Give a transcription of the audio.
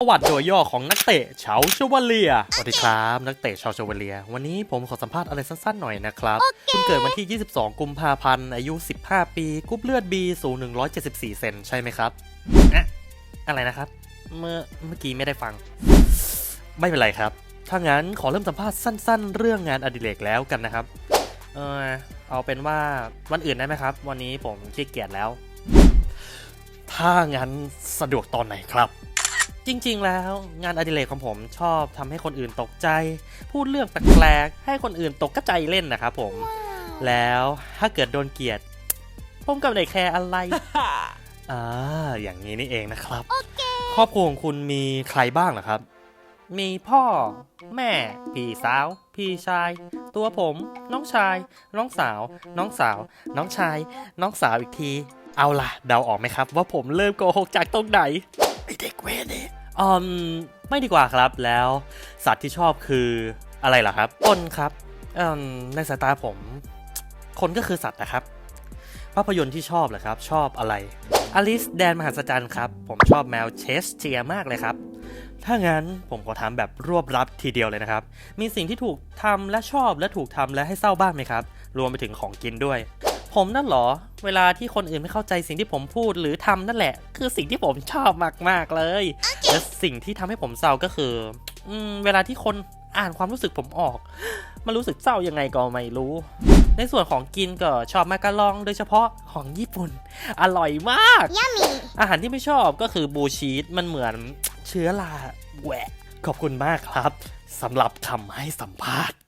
ประวัติโดยย่อของนักเตะชาวชวเลีย สวัสดีครับ นักเตะชาวชวเลีย วันนี้ผมขอสัมภาษณ์อะไรสั้นๆหน่อยนะครับคุณเกิดวันที่ 22 กุมภาพันธ์ อายุ 15 ปี กรุ๊ปเลือด B สูง 174 เซนใช่ไหมครับอะอะไรนะครับ เมื่อเมื่อกี้ไม่ได้ฟัง ไม่เป็นไรครับ ถ้างั้นขอเริ่มสัมภาษณ์สั้น ๆ เรื่องงานอดิเรกแล้วกันนะครับ เออเอาเป็นว่าวันอื่นได้ไหมครับ วันนี้ผมขี้เกียจแล้ว ถ้างั้นสะดวกตอนไหนครับ จริง ๆ แล้วงานอดิเรกของผมชอบทำให้คนอื่นตกใจ พูดเรื่องแปลกๆให้คนอื่นตกกระใจเล่นนะครับผม แล้วถ้าเกิดโดนเกลียด ผมกับไดแคร์อะไรอ่าอย่างนี้นี่เองนะครับ ครอบครัวของคุณมีใครบ้างเหรอครับ มีพ่อ แม่ พี่สาว พี่ชาย ตัวผม น้องชาย น้องสาว น้องสาว น้องชาย น้องสาวอีกที เอาล่ะ เดาออกไหมครับ ว่าผมเริ่มโกหกจากตรงไหนไอเด็กเวรนี่ อืมไม่ดีกว่าครับแล้วสัตว์ที่ชอบคืออะไรล่ะครับคนครับอืมในสายตาผม คนก็คือสัตว์นะครับ ภาพยนตร์ที่ชอบเหรอครับ ชอบอะไรอลิสแดนมหัศจรรย์ครับ ผมชอบแมวเชสเทียมากเลยครับ ถ้างั้นผมขอถามแบบรวบรัดทีเดียวเลยนะครับ มีสิ่งที่ถูกทำและชอบและถูกทำและให้เศร้าบ้างไหมครับ รวมไปถึงของกินด้วย ผมนั่นเหรอ เวลาที่คนอื่นไม่เข้าใจสิ่งที่ผมพูดหรือทำนั่นแหละ คือสิ่งที่ผมชอบมากๆเลยและสิ่งที่ทำให้ผมเศร้าก็คืออืมเวลาที่คนอ่านความรู้สึกผมออก มันรู้สึกเศร้ายังไงก็ไม่รู้ ในส่วนของกินก็ชอบมาการองโดยเฉพาะของญี่ปุ่น อร่อยมากอาหารที่ไม่ชอบก็คือบูชีสมันเหมือนเชื้อราแหวะขอบคุณมากครับสำหรับคำให้สัมภาษณ์